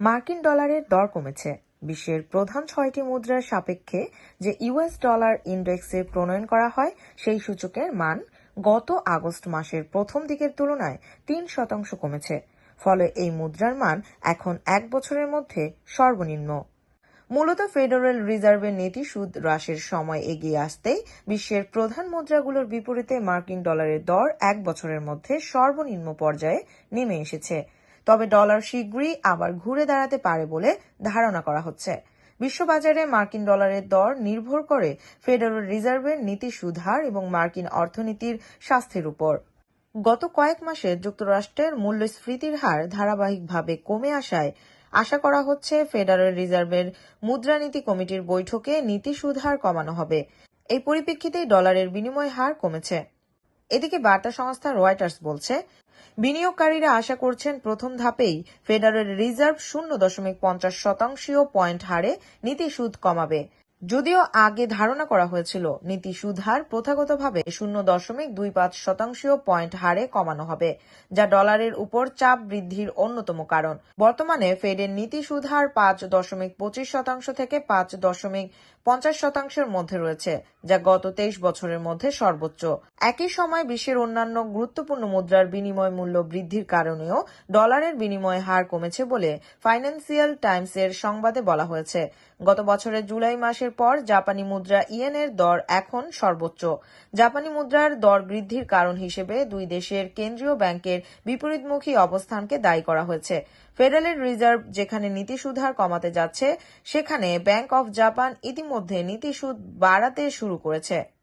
মার্কিন ডলারের দর কমেছে। বিশ্বের প্রধান ছয়টি মুদ্রার সাপেক্ষে যে ইউএস ডলার ইন্ডেক্সে প্রণয়ন করা হয়, সেই সূচকের মান গত আগস্ট মাসের প্রথম দিকের তুলনায় তিন শতাংশ কমেছে। ফলে এই মুদ্রার মান এখন এক বছরের মধ্যে সর্বনিম্ন। মূলত ফেডারেল রিজার্ভের নীতি সুদ হ্রাসের সময় এগিয়ে আসতেই বিশ্বের প্রধান মুদ্রাগুলোর বিপরীতে মার্কিন ডলারের দর এক বছরের মধ্যে সর্বনিম্ন পর্যায়ে নেমে এসেছে। তবে ডলার শীঘ্রই আবার ঘুরে দাঁড়াতে পারে বলে ধারণা করা হচ্ছে। বিশ্ববাজারে মার্কিন ডলারের দর নির্ভর করে ফেডারেল রিজার্ভের নীতি সুধার এবং মার্কিন অর্থনীতির স্বাস্থ্যের উপর। গত কয়েক মাসে যুক্তরাষ্ট্রের মূল্যস্ফীতির হার ধারাবাহিকভাবে কমে আসায় আশা করা হচ্ছে ফেডারেল রিজার্ভের মুদ্রানীতি কমিটির বৈঠকে নীতি সুদহার কমানো হবে। এই পরিপ্রেক্ষিতেই ডলারের বিনিময় হার কমেছে। এদিকে বার্তা সংস্থা রয়টার্স বলছে বিনিয়োগকারীরা আশা করছেন প্রথম ধাপেই ফেডারেল রিজার্ভ শূন্য দশমিক পঞ্চাশ শতাংশীয় পয়েন্ট হারে নীতি সুদ কমাবে। যদিও আগে ধারণা করা হয়েছিল, নীতি সুদ হার প্রথাগতভাবে শূন্য দশমিক দুই পাঁচ শতাংশীয় পয়েন্ট হারে কমানো হবে, যা ডলারের উপর চাপ বৃদ্ধির অন্যতম কারণ। বর্তমানে ফেডের নীতি সুদ হার পাঁচ দশমিক পঁচিশ শতাংশ থেকে পাঁচ দশমিক পঞ্চাশ শতাংশের মধ্যে রয়েছে, যা গত তেইশ বছরের মধ্যে সর্বোচ্চ। একই সময় বিশ্বের অন্যান্য গুরুত্বপূর্ণ মুদ্রার বিনিময় মূল্য বৃদ্ধির কারণেও ডলারের বিনিময় হার কমেছে বলে ফাইন্যান্সিয়াল টাইমসের সংবাদে বলা হয়েছে। গত বছরের জুলাই মাসের পর জাপানি মুদ্রা ইয়েনের দর এখন সর্বোচ্চ। জাপানি মুদ্রার দর বৃদ্ধির কারণ হিসেবে দুই দেশের কেন্দ্রীয় ব্যাংকের বিপরীতমুখী অবস্থানকে দায়ী করা হয়েছে। ফেডারেল রিজার্ভ যেখানে নীতি সুধার কমাতে যাচ্ছে, সেখানে ব্যাংক অফ জাপান ইতিমধ্যে নীতি সুদ বাড়াতে শুরু করেছে।